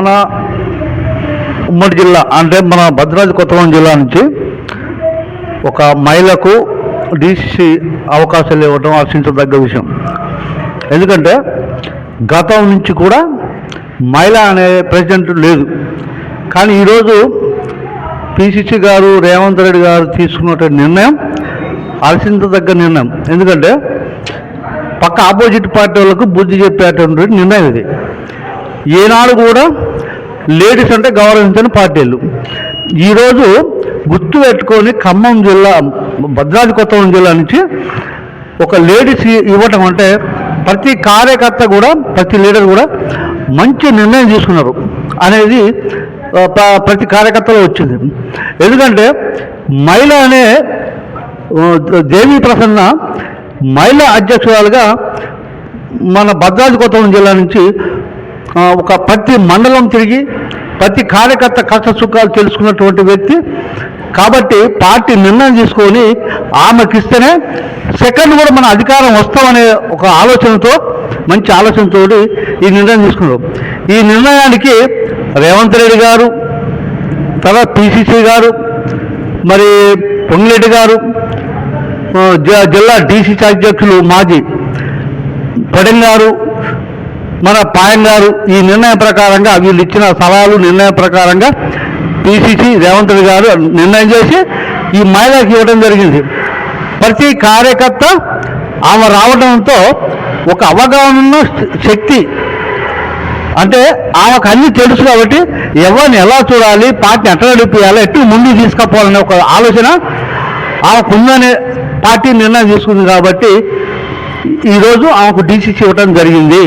మన ఉమ్మడి జిల్లా అంటే మన భద్రాద్రి కొత్తగూడెం జిల్లా నుంచి ఒక మహిళకు డీసీసీ అవకాశాలు ఇవ్వడం ఆశించదగ్గ విషయం. ఎందుకంటే గతం నుంచి కూడా మహిళ అనే ప్రెసిడెంట్ లేదు. కానీ ఈరోజు పిసిసి గారు రేవంత్ రెడ్డి గారు తీసుకున్నటువంటి నిర్ణయం ఆలోచించదగ్గ నిర్ణయం. ఎందుకంటే పక్క ఆపోజిట్ పార్టీ వాళ్ళకు బుద్ధి చెప్పేటువంటి నిర్ణయం ఇది. ఏనాడు కూడా లేడీస్ అంటే గౌరవించని పార్టీలు. ఈరోజు గుర్తు పెట్టుకొని ఖమ్మం జిల్లా భద్రాద్రి కొత్తగూడెం జిల్లా నుంచి ఒక లేడీస్ ఇవ్వటం అంటే ప్రతి కార్యకర్త కూడా ప్రతి లీడర్ కూడా మంచి నిర్ణయం తీసుకున్నారు అనేది ప్రతి కార్యకర్తలో వచ్చింది. ఎందుకంటే మహిళ అనే దేవి ప్రసన్న మహిళా అధ్యక్షురాలుగా మన భద్రాద్రి కొత్తగూడెం జిల్లా నుంచి ఒక ప్రతి మండలం తిరిగి ప్రతి కార్యకర్త కష్ట సుఖాలు తెలుసుకున్నటువంటి వ్యక్తి. కాబట్టి పార్టీ నిర్ణయం తీసుకొని ఆమెకిస్తేనే సెకండ్ కూడా మన అధికారం వస్తామనే ఒక ఆలోచనతో మంచి ఆలోచనతో ఈ నిర్ణయం తీసుకున్నారు. ఈ నిర్ణయానికి రేవంత్ రెడ్డి గారు తర్వాత పిసిసి గారు మరి పొంగిరెడ్డి గారు జిల్లా డీసీసీ అధ్యక్షులు మాజీ పడెం గారు మన పాయం గారు ఈ నిర్ణయం ప్రకారంగా వీళ్ళు ఇచ్చిన సలహాలు నిర్ణయం ప్రకారంగా పిసిసి రేవంత్ రెడ్డి గారు నిర్ణయం చేసి ఈ మహిళకి ఇవ్వడం జరిగింది. ప్రతి కార్యకర్త ఆమె రావడంతో ఒక అవగాహన ఉన్న శక్తి అంటే ఆమెకు అన్ని తెలుసు కాబట్టి ఎవరిని ఎలా చూడాలి పార్టీని ఎట్లా నడిపించాలి ఎట్టు ముందుకు తీసుకుపోవాలనే ఒక ఆలోచన ఆమెకు ఉందనే పార్టీ నిర్ణయం తీసుకుంది కాబట్టి ఈరోజు ఆమెకు డీసీసీ ఇవ్వడం జరిగింది.